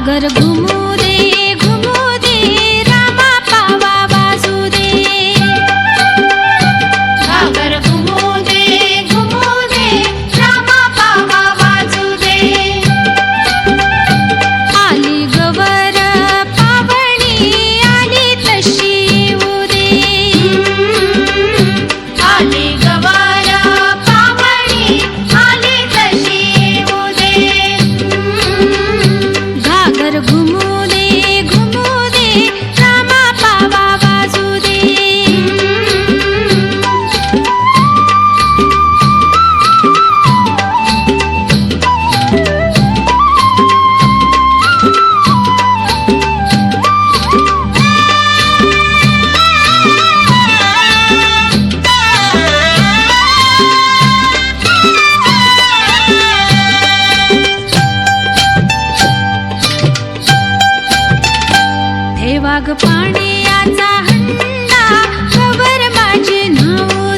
सागर घुमू दे घुमू दे रामा पावा वाजू दे. सागर घुमू दे घुमू दे रामा पावा वाजू दे. आली गवर पावणी आली तशी येऊ दे. आली वाघ पाणी पाण्याचा हल्ला खबर माझे नाव